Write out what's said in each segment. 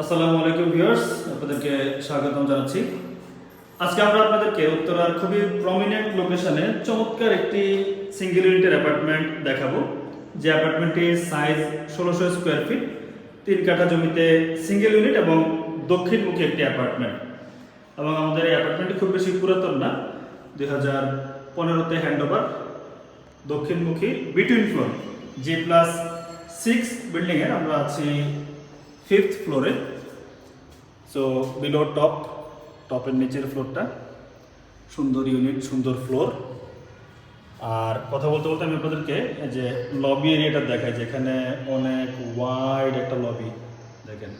আসসালামু আলাইকুম ভিউয়ার্স, আপনাদেরকে স্বাগতম জানাচ্ছি। আজকে আমরা আপনাদেরকে উত্তরার খুবই প্রমিনেন্ট লোকেশনে চমৎকার একটি সিঙ্গেল ইউনিটের অ্যাপার্টমেন্ট দেখাবো। যে অ্যাপার্টমেন্টটির সাইজ ষোলোশো স্কোয়ার ফিট তিন কাঠা জমিতে সিঙ্গেল ইউনিট এবং দক্ষিণমুখী একটি অ্যাপার্টমেন্ট এবং আমাদের এই অ্যাপার্টমেন্টটি খুব বেশি পুরাতন না, দুই হাজার পনেরোতে handover দক্ষিণমুখী between floor G plus six বিল্ডিংয়ের আমরা আছি ফিফথ ফ্লোরে সো বিলো টপ টপের নিচের ফ্লোরটা সুন্দর ইউনিট সুন্দর ফ্লোর আর কথা বলতে বলতে আমি আপনাদেরকে যে লবি এরিয়াটা দেখাই, যেখানে অনেক ওয়াইড একটা লবি দেখেন।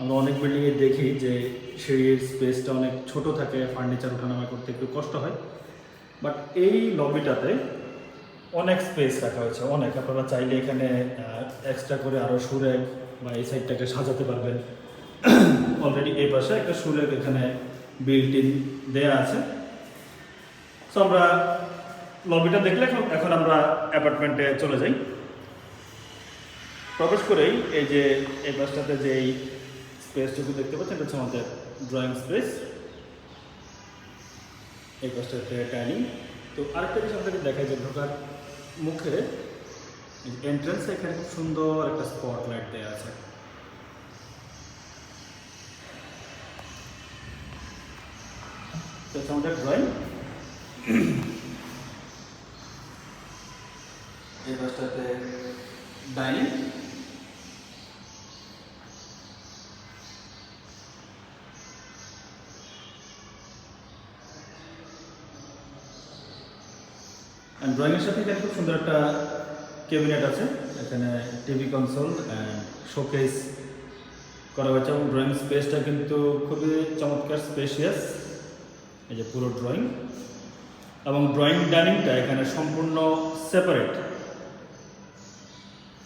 আমরা অনেক বিল্ডিংয়ে দেখি যে সিঁড়ির স্পেসটা অনেক ছোট থাকে ফার্নিচার ওঠানামা করতে একটু কষ্ট হয়। বাট এই লবিটাতে অনেক স্পেস রাখা হয়েছে, অনেক। আপনারা চাইলে এখানে এক্সট্রা করে আরও সুরেক বা এই সাইডটাকে সাজাতে পারবেন। অলরেডি এই পাশে একটা সুরেক এখানে বিল্ট ইন দেয়া আছে। সো আমরা লবিটা দেখলে এখন আমরা অ্যাপার্টমেন্টে চলে যাই। প্রবেশ করেই এই যে, এই পাশটাতে যে এই স্পেসটুকু দেখতে পাচ্ছেন, এটা হচ্ছে আমাদের ড্রয়িং স্পেস এই পাশটাতে ডাইনিং তো আরেকটা জিনিস আপনাকে দেখাই যে ঢোকার মুখে এন্ট্রান্স এখানে খুব সুন্দর একটা স্পট লাইট দেওয়া আছে। তো আমাদের ড্রয়িং এই পাশটাতে ডাইনিং অ্যান্ড ড্রয়িংয়ের সাথে এখানে খুব সুন্দর একটা ক্যাবিনেট আছে। এখানে টিভি কনসোল অ্যান্ড শোকেস করা হয়েছে এবং ড্রয়িং স্পেসটা কিন্তু খুবই চমৎকার স্পেশিয়াস এই যে পুরো ড্রয়িং এবং ড্রয়িং ডাইনিংটা এখানে সম্পূর্ণ সেপারেট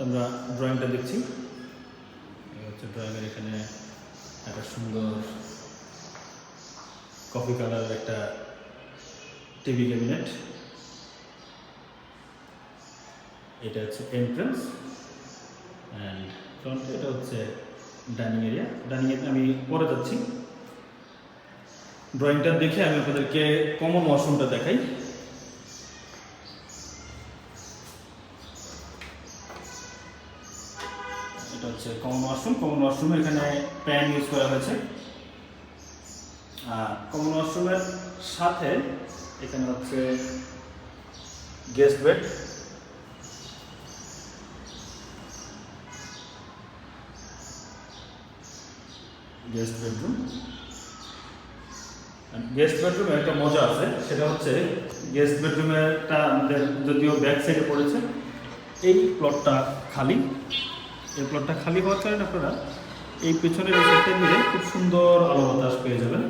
আমরা ড্রয়িংটা দেখছি। হচ্ছে ড্রয়িংয়ের এখানে একটা সুন্দর কফি কালারের একটা টিভি ক্যাবিনেট এটা হচ্ছে এন্ট্রান্স অ্যান্ড ফ্রন্ট এটা হচ্ছে ডাইনিং এরিয়া ডাইনিং এরিয়া আমি পরে যাচ্ছি। ড্রয়িংটা দেখে আমি আপনাদেরকে কমন ওয়াশরুমটা দেখাই। এটা হচ্ছে কমন ওয়াশরুম কমন ওয়াশরুমে এখানে প্যান ইউজ করা হয়েছে। আর কমন ওয়াশরুমের সাথে এখানে হচ্ছে guest bed guest bedroom. Guest বেডরুমে একটা মজা আছে, সেটা হচ্ছে গেস্ট বেডরুমেরটা আমাদের যদিও ব্যাক সাইডে পড়েছে, এই প্লটটা খালি। এই প্লটটা খালি হওয়ার কারণে আপনারা এই পেছনের সাইডটা মিলে খুব সুন্দর আলো বাতাস পেয়ে যাবেন।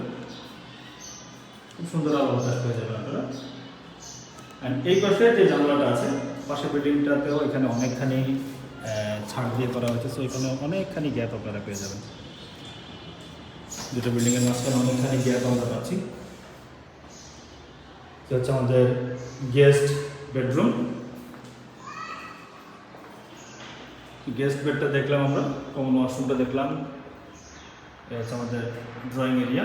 খুব সুন্দর আলো বাতাস পেয়ে যাবেন আপনারা। অ্যান্ড এই পাশে যে জানলাটা আছে, পাশে বিল্ডিংটাতেও এখানে অনেকখানি ছাড় দিয়ে করা হয়েছে সো এখানে অনেকখানি গ্যাপ আপনারা পেয়ে যাবেন। দুটো বিল্ডিংয়ের মাঝখানে অনেকখানি গ্যাপ আমরা পাচ্ছি। হচ্ছে আমাদের গেস্ট বেডরুম গেস্ট বেডটা দেখলাম আমরা কমন ওয়াশরুমটা দেখলাম। হচ্ছে আমাদের ড্রয়িং এরিয়া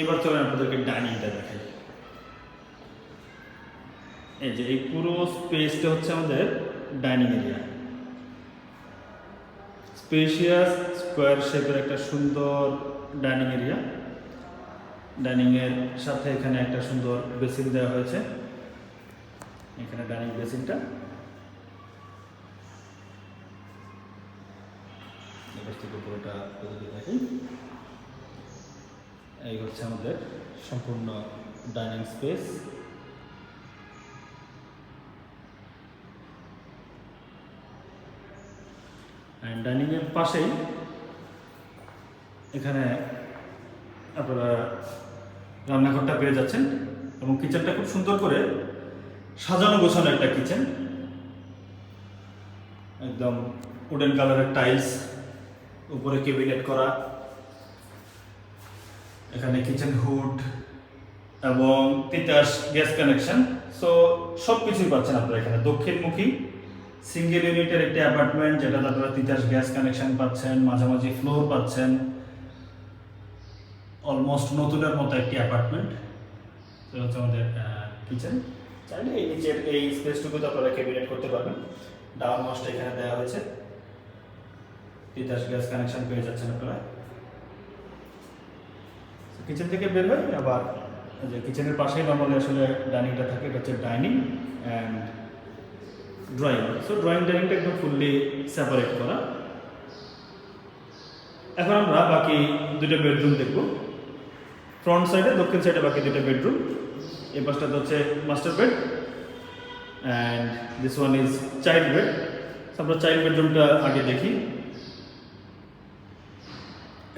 এবার চলেন আপনাদেরকে ডাইনিংটা দেখাই। এই যে এই পুরো স্পেসটা হচ্ছে আমাদের ডাইনিং এরিয়া স্পেশিয়াস স্কোয়ার শেপের একটা সুন্দর ডাইনিং এরিয়া ডাইনিংয়ের সাথে এখানে একটা সুন্দর বেসিন দেওয়া হয়েছে। এখানে ডাইনিং বেসিনটা থেকে এই হচ্ছে আমাদের সম্পূর্ণ ডাইনিং স্পেস ডাইনিংয়ের পাশেই এখানে আপনারা রান্নাঘরটা পেয়ে যাচ্ছেন এবং কিচেনটা খুব সুন্দর করে সাজানো গোছানো একটা কিচেন। একদম উডেন কালারের টাইলস উপরে কেবিনেট করা। এখানে কিচেন হুড এবং তিতাস গ্যাস কানেকশন সো সব কিছুই পাচ্ছেন আপনারা এখানে। দক্ষিণমুখী সিঙ্গেল ইউনিটের একটি অ্যাপার্টমেন্ট যেটা আপনারা তিতাস গ্যাস কানেকশন পাচ্ছেন, মাঝামাঝি ফ্লোর পাচ্ছেন। অলমোস্ট নতুনের মতো একটি অ্যাপার্টমেন্ট তো হচ্ছে আমাদের কিচেন চাইলে এই নিচের এই স্পেসটুকুতে আপনারা ক্যাবিনেট করতে পারবেন। ডাউন মাস্ট এখানে দেওয়া হয়েছে। তিতাস গ্যাস কানেকশন পেয়ে যাচ্ছেন আপনারা। কিচেন থেকে বের হয় আবার যে কিচেনের পাশেই নর্মালি আসলে ডাইনিংটা থাকে, এটা হচ্ছে dining and drawing so drawing ডাইনিংটা একদম ফুললি সেপারেট করা। এখন আমরা বাকি দুটো বেডরুম দেখব। ফ্রন্ট সাইডে দক্ষিণ সাইডে বাকি দুটো বেডরুম এই পাশটাতে হচ্ছে master bed and this one is child bed আমরা চাইল্ড বেডরুমটা আগে দেখি।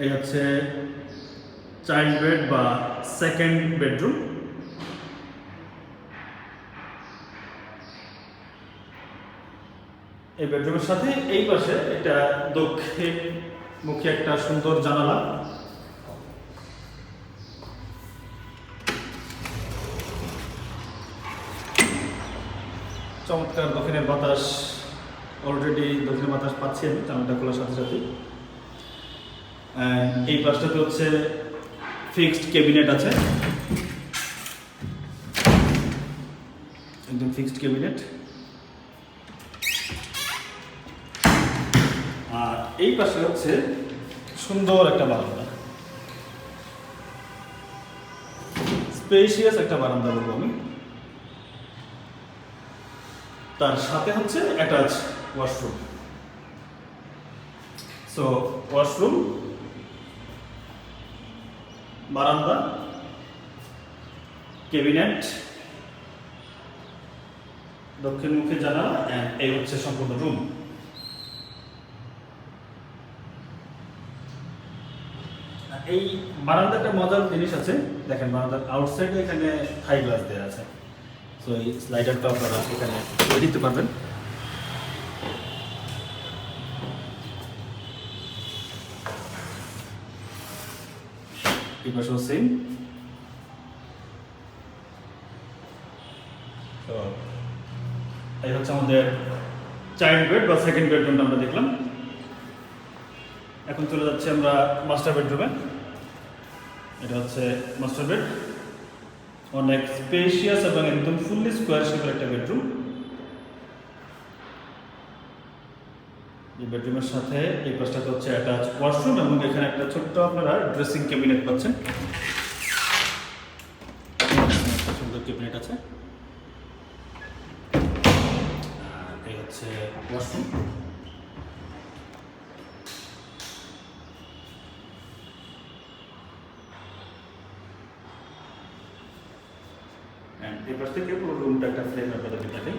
এই হচ্ছে চাইল্ড বেড বা সেকেন্ড বেডরুম এই বেডরুমের সাথে এই পাশে এটা দক্ষিণ মুখে একটা সুন্দর জানালা। চমৎকার দক্ষিণের বাতাস। অলরেডি দক্ষিণের বাতাস পাচ্ছি আমি, জানালাটা খোলার সাথে সাথে। এই পাশটাতে হচ্ছে ফিক্সড ক্যাবিনেট আছে। একদম ফিক্সড ক্যাবিনেট এই পাশে হচ্ছে সুন্দর একটা বারান্দা। স্পেশিয়াস একটা বারান্দা বলব আমি। তার সাথে হচ্ছে অ্যাটাচ ওয়াশরুম সো ওয়াশরুম বারান্দা ক্যাবিনেট দক্ষিণমুখী জানালা এই হচ্ছে সম্পূর্ণ রুম এই বারান্দাটা মজার জিনিস আছে। দেখেন বারান্দার আউটসাইডে এখানে হাই গ্লাস দেওয়া আছে। সো এই স্লাইডারটা আপনারা এখানে দিতে পারবেন। সেম তো এই হচ্ছে আমাদের চাইল্ড বেড বা সেকেন্ড বেডরুমটা আমরা দেখলাম। এখন চলে যাচ্ছে আমরা মাস্টার বেডরুমে এটা হচ্ছে মাস্টার বেড অনেক স্পেশিয়াস এবং একদম ফুললি স্কোয়ার শেপের একটা বেডরুম এই বেডরুমের সাথে এই পাশটাতে হচ্ছে অ্যাটাচ ওয়াশরুম এবং এখানে একটা ছোট্ট আপনারা ড্রেসিং ক্যাবিনেট পাচ্ছেন। সুন্দর ক্যাবিনেট আছে। এই হচ্ছে ওয়াশরুম অ্যান্ড এই পাশ থেকে পুরো ফ্রেম আপনাদেরকে দেখাই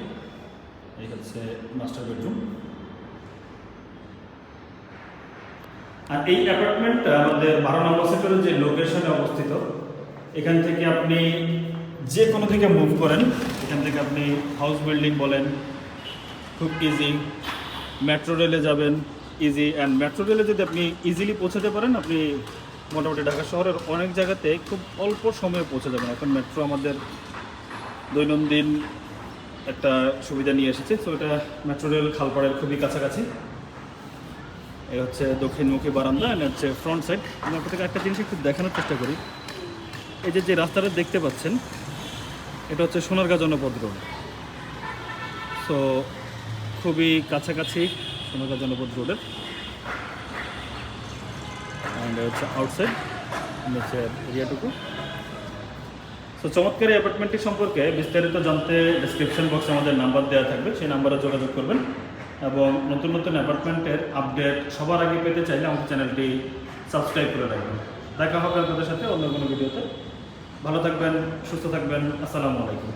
এই হচ্ছে মাস্টার বেডরুম আর এই অ্যাপার্টমেন্টটা আমাদের বারো নম্বর সেক্টরের যে লোকেশনে অবস্থিত, এখান থেকে আপনি যে কোনো থেকে মুভ করেন, এখান থেকে আপনি হাউস বিল্ডিং বলেন, খুব ইজি মেট্রো রেলে যাবেন ইজি অ্যান্ড মেট্রো রেলে যদি আপনি ইজিলি পৌঁছাতে পারেন, আপনি মোটামুটি ঢাকা শহরের অনেক জায়গাতে খুব অল্প সময়ে পৌঁছে যাবেন। এখন মেট্রো আমাদের দৈনন্দিন একটা সুবিধা নিয়ে এসেছে। তো এটা মেট্রো রেল খালপাড়ের খুবই কাছাকাছি। এই হচ্ছে দক্ষিণমুখী বারান্দা আর হচ্ছে ফ্রন্ট সাইড আমি আপনাকে একটা জিনিস একটু দেখানোর চেষ্টা করি। এই যে যে রাস্তাটা দেখতে পাচ্ছেন, এটা হচ্ছে সোনারগাঁ জনপদ রোড সো খুবই কাছাকাছি সোনারগাঁ জনপদ রোডের অ্যান্ড হচ্ছে আউটসাইড হচ্ছে এরিয়াটুকু। তো চমৎকার এই অ্যাপার্টমেন্টটি সম্পর্কে বিস্তারিত জানতে ডিসক্রিপশন বক্সে আমাদের নাম্বার দেওয়া থাকবে। সেই নাম্বারে যোগাযোগ করবেন এবং নতুন নতুন অ্যাপার্টমেন্টের আপডেট সবার আগে পেতে চাইলে আমাদের চ্যানেলটি সাবস্ক্রাইব করে রাখবেন। দেখা হবে আপনাদের সাথে অন্য কোনো ভিডিওতে। ভালো থাকবেন, সুস্থ থাকবেন। আসসালামু আলাইকুম।